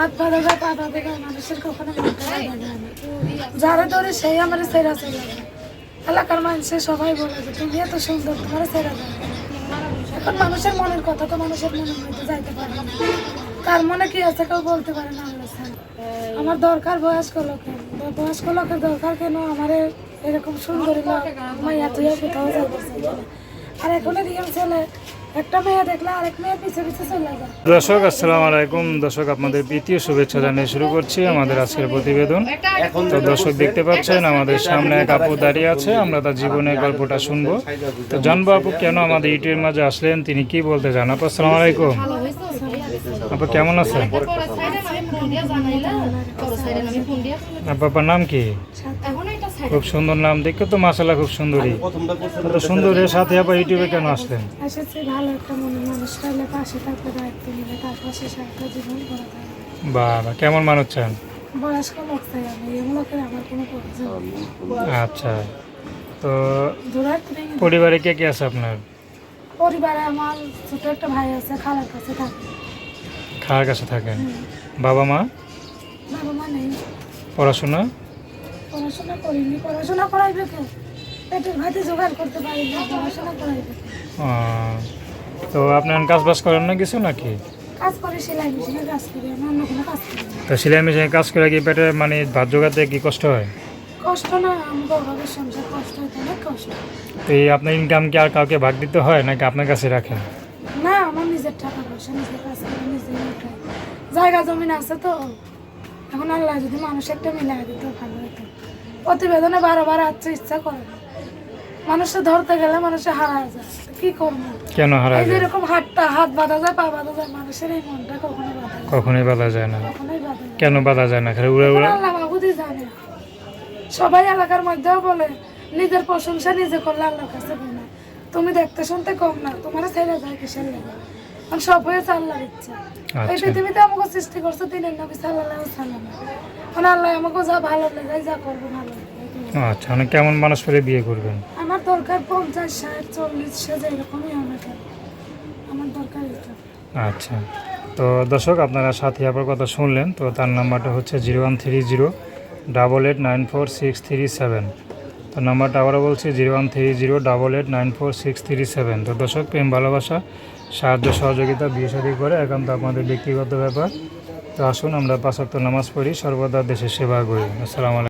হাত পা পা মানুষের যারা ধরে সেই আমার সেরা সেরা এলাকার মানুষে সবাই বলে যে, তুমি এত সুন্দর, তোমার সেরা এখন মানুষের মনের কথা তো মানুষের মনের মধ্যে যাইতে পারে না। কার মনে কি আছে কেউ বলতে পারে না আমার দরকার বয়স্ক লোকের। বয়স্ক লোকের দরকার কেন আমার এরকম সুন্দর মাইয়া তুই কোথাও যাইতে চাইছে না। আর এখন এরকম ছেলে একটা মেয়ে দেখলে আরেক মেয়ে পিছে পিছে চলে যায়। দর্শক আসসালামু আলাইকুম। দর্শক আপনাদের প্রীতীয় শুভেচ্ছা জানিয়ে শুরু করছি আমাদের আজকের প্রতিবেদন। তো দর্শক দেখতে পাচ্ছেন আমাদের সামনে এক আপু দাঁড়িয়ে আছে আমরা তার জীবনের গল্পটা শুনব। তো জানব আপু কেন আমাদের ইউটিউবের মাঝে আসলেন তিনি কি বলতে চান? আপু আসসালামু আলাইকুম। আপু কেমন আছেন? আপু আপনার নাম কি? খুব সুন্দর নাম দেখে তো মাসালা খুব সুন্দরী। তো সুন্দরের সাথে আবার ইউটিউবে কেন আসলেন? এসেছে ভালো একটা মানুষ পাশে থাকতে দায়িত্ব নিলে তার পাশে সারাটা জীবন করা যায়। বা বা, কেমন মানুষ চান। আচ্ছা তো পরিবারে কে কে আছে আপনার? পরিবারে আমার ছোট একটা ভাই আছে খালার কাছে থাকে। খাওয়ার কাছে থাকেন। বাবা মা? বাবা মা নেই। পড়াশোনা? পড়াশোনা করিনি পড়াশোনা করাইবে কে? পেটের ভাতে জোগাড় করতে পড়াশোনা করাইবে তো আপনার কাজ বাজ করেন না কিছু নাকি? কাজ করে সেলাই মেশিনে কাজ করি আমি অন্য কোনো কাজ করি তো সেলাই মেশিনে কাজ করে কি পেটে মানে ভাত জোগাতে কি কষ্ট হয়? কষ্ট না আমি গর্বের সংসার কষ্ট হইতে অনেক কষ্ট। তো এই আপনার ইনকাম কি আর কাউকে ভাগ দিতে হয় নাকি আপনার কাছে রাখেন? না আমার নিজের টাকা পয়সা নিজের কাজ করে নিজে জায়গা জমিন আছে তো। এখন আল্লাহ যদি মানুষ একটা দিত ভালো হতো। প্রতিবেদনে বারবার আসছে ইচ্ছা করে। মানুষে ধরতে গেলে মানুষে হারা যায়। কি করব? কেন হারা যায়? এরকম হাতটা হাত বাঁধা যায় পা বাঁধা যায় মানুষের এই মনটা কখনো বাঁধা যায় কখনোই বাঁধা যায় না। কেন বাধা যায় না? খালি উড়ে উড়ে আল্লাহ বাবুদি জানে। সবাই এলাকার মধ্যেও বলে নিজের প্রশংসা নিজে করলে আল্লাহর কাছে গুণা তুমি দেখতে শুনতে কম না তোমার ছেড়ে যায় কিসের লেগে? সব হয়েছে আল্লাহর ইচ্ছা। এই আচ্ছা। পৃথিবীতে আমাকে সৃষ্টি করছে তিনের নবী সাল্লাহ সাল্লাম মানে আল্লাহ আমাকে যা ভালো লেগে যা করব ভালো। আচ্ছা মানে কেমন মানুষ পেলে বিয়ে করবেন? আমার দরকার পঞ্চাশ ষাট চল্লিশ সে যেরকমই হবে কেন আমার দরকার এটা। আচ্ছা। তো দর্শক আপনারা সাথী আপার কথা শুনলেন তো তার নাম্বারটা হচ্ছে zero one three zero double eight nine four six three seven. তো নাম্বারটা আবারও বলছি zero one three zero double eight nine four six three seven. তো দর্শক প্রেম ভালোবাসা সাহায্য, সহযোগিতা, বিয়ে শাদী করে একান্ত আপনাদের ব্যক্তিগত ব্যাপার। তো আসুন আমরা পাঁচাত্তর নামাজ পড়ি, সর্বদা দেশের সেবা করি। আসসালামু আলাইকুম।